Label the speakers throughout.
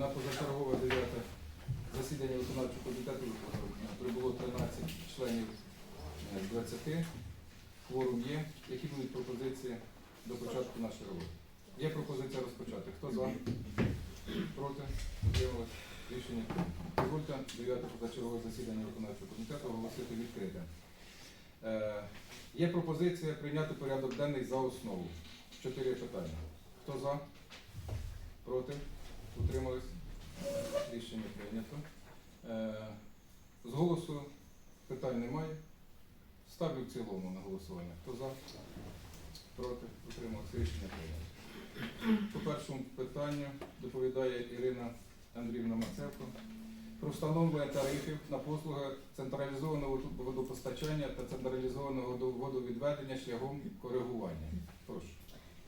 Speaker 1: На позачергове 9 засідання виконавчого комітету прибуло 13 членів е, з 20. Кворум є. Які будуть пропозиції до початку нашої роботи? Є пропозиція розпочати. Хто за? Проти? Утримались? Рішення. Дозвольте 9 позачергове засідання виконавчого комітету оголосити відкрите. Е, Є пропозиція прийняти порядок денний за основу. Чотири питання. Хто за? Проти? Утримались? Рішення прийнято. Е, З голосу питань немає. Ставлю в цілому на голосування. Хто за? Проти? Утримались? Рішення прийнято. По першому питанню доповідає Ірина Андріївна Мацевко про встановлення тарифів на послуги централізованого водопостачання та централізованого водовідведення шляхом коригування. Прошу.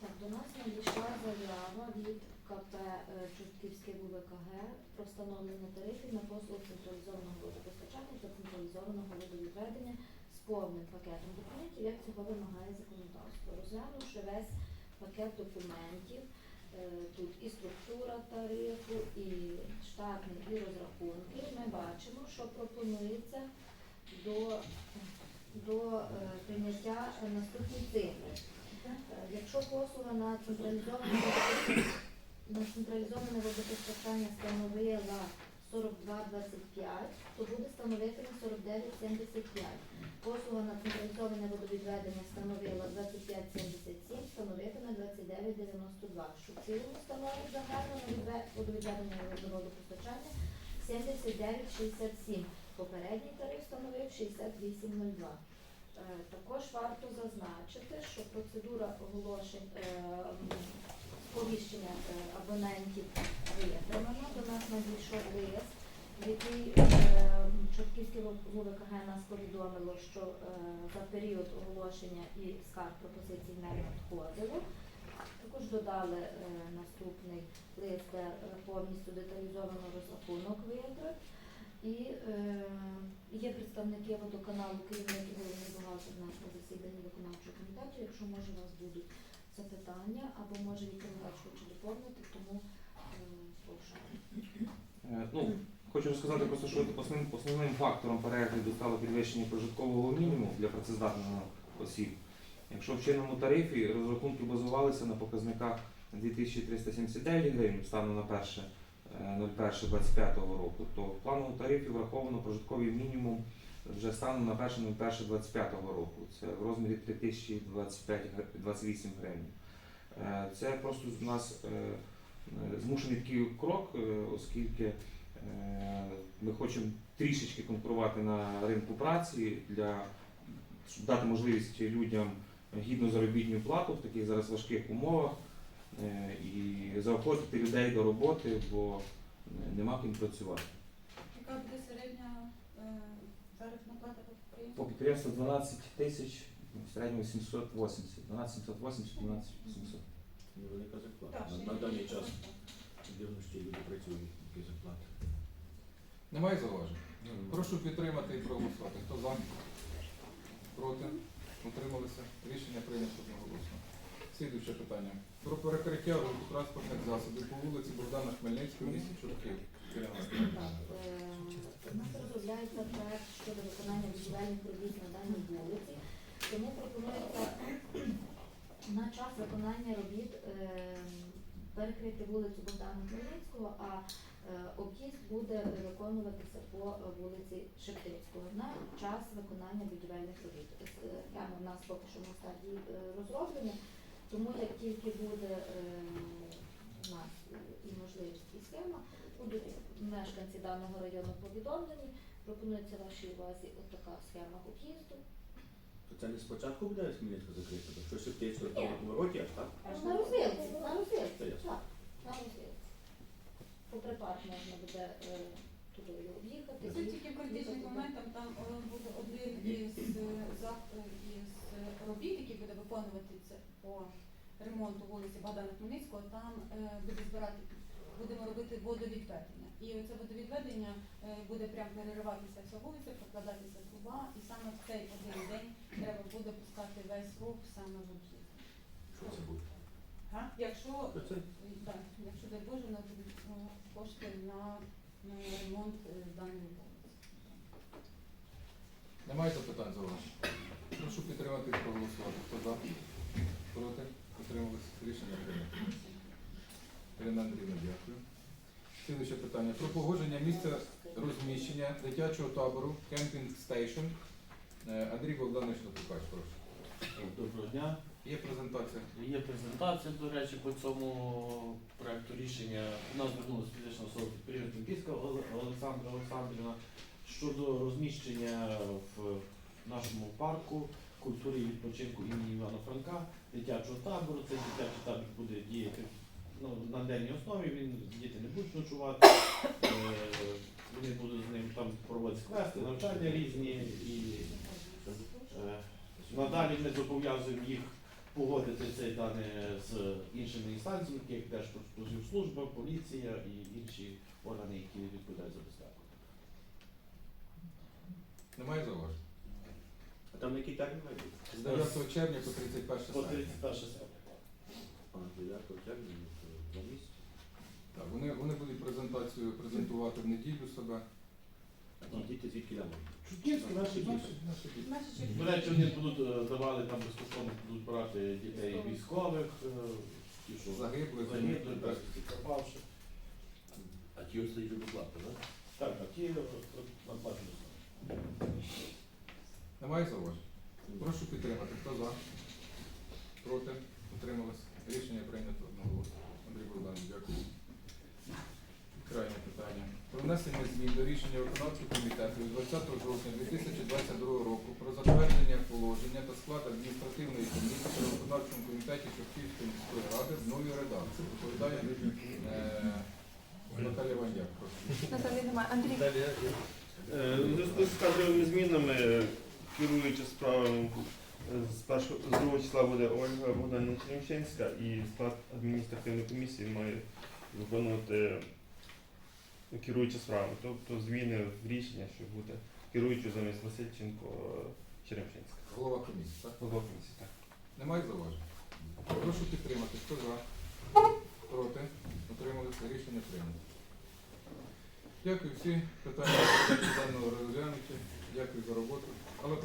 Speaker 2: Так, до нас надійшла заява від КП е, Чортківське ВВКГ про встановлення тарифів на послуги централізованого водопостачання та централізованого водовідведення з повним пакетом документів, як цього вимагає законодавство. Розглянувши весь пакет документів, е, тут і структура тарифу, і штатний, і розрахунки, ми бачимо, що пропонується до, до е, прийняття наступні цифри. Е, Якщо послуга на централізоване водопостачання, на централізоване водопостачання становила 42,25, то буде становити на 49,75. Послуга на централізоване водовідведення становила 25,77, становити на 29,92. Що в цілому становить загально на водовідведення до водопостачання 79,67. Попередній тариф становив 68,02. Е, Також варто зазначити, що процедура оголошень м, сповіщення е, абонентів витримана. До нас надійшов лист, в який е, Чортківське ВВКГ нас повідомило, що е, за період оголошення і скарг пропозицій не надходило. Також додали наступний лист, де повністю деталізовано розрахунок витрат. І е, є представники водоканалу, бухгалтер у нас на засіданні виконавчого комітету. Якщо може у вас будуть запитання, або може Михайлович хоче доповнити, тому е, прошу.
Speaker 3: Е, Ну, хочу розказати просто, що основним, основним фактором перегляду стало підвищення прожиткового мінімуму для працездатних осіб. Якщо в чинному тарифі розрахунки базувалися на показниках 2379 гривень станом на 1 01.25 року, то в плановому тарифі враховано прожитковий мінімум вже станом на 1.01.25 року. Це в розмірі 3025-28 гривень. Е, Це просто у нас е, змушений такий крок, е, оскільки ми хочемо трішечки конкурувати на ринку праці для щоб дати можливість людям гідну заробітну плату в таких зараз важких умовах і заохотити людей до роботи, бо нема ким працювати.
Speaker 4: Яка буде середня заробітна плата по
Speaker 3: По
Speaker 4: підприємству?
Speaker 3: підприємству 12 тисяч, в середньому 780, 12 780, 12 800.
Speaker 5: Невелика зарплата.
Speaker 4: Так,
Speaker 5: На,
Speaker 4: ще
Speaker 5: на
Speaker 4: є
Speaker 5: даний час
Speaker 4: кошти.
Speaker 5: дивно, що люди працюють, які зарплати.
Speaker 1: Немає зауважень? Прошу підтримати і проголосувати. Хто за? Проти? Утрималися? Рішення прийнято одноголосно. Слідуюче питання. Про перекриття руху транспортних засобів по вулиці Богдана Хмельницького, місті Чортків. Ірина
Speaker 2: Так, е, проект щодо виконання будівельних робіт на даній вулиці, тому пропонується на час виконання робіт е, перекрити вулицю Богдана Хмельницького, а е, об'їзд буде виконуватися по вулиці Шептицького на час виконання будівельних робіт. Е, Схема в нас поки що на стадії розроблення, тому як тільки буде у нас і можливість, і схема, мешканці даного району повідомлені. Пропонується вашій увазі отака схема об'їзду.
Speaker 5: То це не спочатку буде Хмельницька закрита, то що Септицько
Speaker 2: Ні.
Speaker 5: в вороті, аж так?
Speaker 2: На розвилці, на розвилці.
Speaker 5: Ясно.
Speaker 2: Так, на розвилці. Попри парк можна буде е, туди об'їхати.
Speaker 4: Це тільки критичний момент, там, там е, буде один із, е, зах- е, із е, робіт, який буде виконувати це по ремонту вулиці Богдана Хмельницького, там е, буде збирати, будемо робити водовідведення. І це водовідведення е, буде прям перериватися вся вулиця, прокладатися труба, і саме в цей один день треба буде пускати весь рух саме в об'їзд.
Speaker 5: Що це буде?
Speaker 4: Га? Якщо
Speaker 5: це
Speaker 4: Так, якщо дай Боже, вона буде е, кошти на на ремонт е, даної вулиці.
Speaker 1: Немає запитань за вас? Прошу підтримати і проголосувати. Хто за? Проти? Утримались? Рішення прийнято. Ірина Андрійовна, дякую. Слідуюче питання. Про погодження місця розміщення дитячого табору Кемпінг Стейшн. Е, Андрій Богданович Латукач, прошу.
Speaker 6: Доброго дня.
Speaker 1: Є презентація.
Speaker 6: Є презентація, до речі, по цьому проекту рішення. У нас звернулася фізична особа підприємства Кімпійська Олександра Олександрівна щодо розміщення в нашому парку культури і відпочинку імені Івана Франка, дитячого табору. Цей дитячий табір буде діяти ну, на денній основі, він, діти не будуть ночувати. Е, Вони будуть з ним там проводити квести, навчання різні і е, надалі ми зобов'язуємо їх погодити цей дане з іншими інстанціями, як Держпродспоживслужба, поліція і інші органи, які відповідають за безпеку.
Speaker 1: Немає зауважень?
Speaker 5: А там який термін має бути?
Speaker 1: З 9 червня по 31
Speaker 6: По
Speaker 1: серпня.
Speaker 6: 31 серпня.
Speaker 5: А, 9 червня, ну, то два місяці.
Speaker 1: Так, вони, вони будуть презентацію презентувати в неділю себе.
Speaker 5: Діти звідки там?
Speaker 6: Чудівські наші діти. До речі, вони будуть е, давали там безкоштовно будуть брати дітей військових, е, ті, що
Speaker 1: Загиблих.
Speaker 6: загиблих, пропавших.
Speaker 5: А ті остають безплатно, так?
Speaker 6: Так, а ті е, надбачені.
Speaker 1: Немає зауважень? Прошу підтримати. Хто за? Проти? Утрималось? Рішення прийнято одноголосно. Андрій Богданович, дякую. Про внесення змін до рішення виконавчого комітету від 20 жовтня 2022 року про затвердження положення та склад адміністративної комісії при виконавчому комітеті Чортківської міської ради в новій редакції. Доповідає е, Наталія Вандяк.
Speaker 7: Наталі немає. Андрій.
Speaker 8: Е, У зв'язку з кадровими змінами, е, керуючи справами, з першого з другого числа буде Ольга Богданівна Черемченська і склад адміністративної комісії має виконувати керуючи справами. Тобто зміни в рішення, що буде керуючою замість Васильченко Черемшинська.
Speaker 1: Голова комісії, так?
Speaker 8: Голова комісії, так.
Speaker 1: Немає зауважень? Прошу підтримати. Хто за? Проти? Отрималися. Рішення прийнято. Дякую всі питання даного розглянуті. Дякую за роботу. Але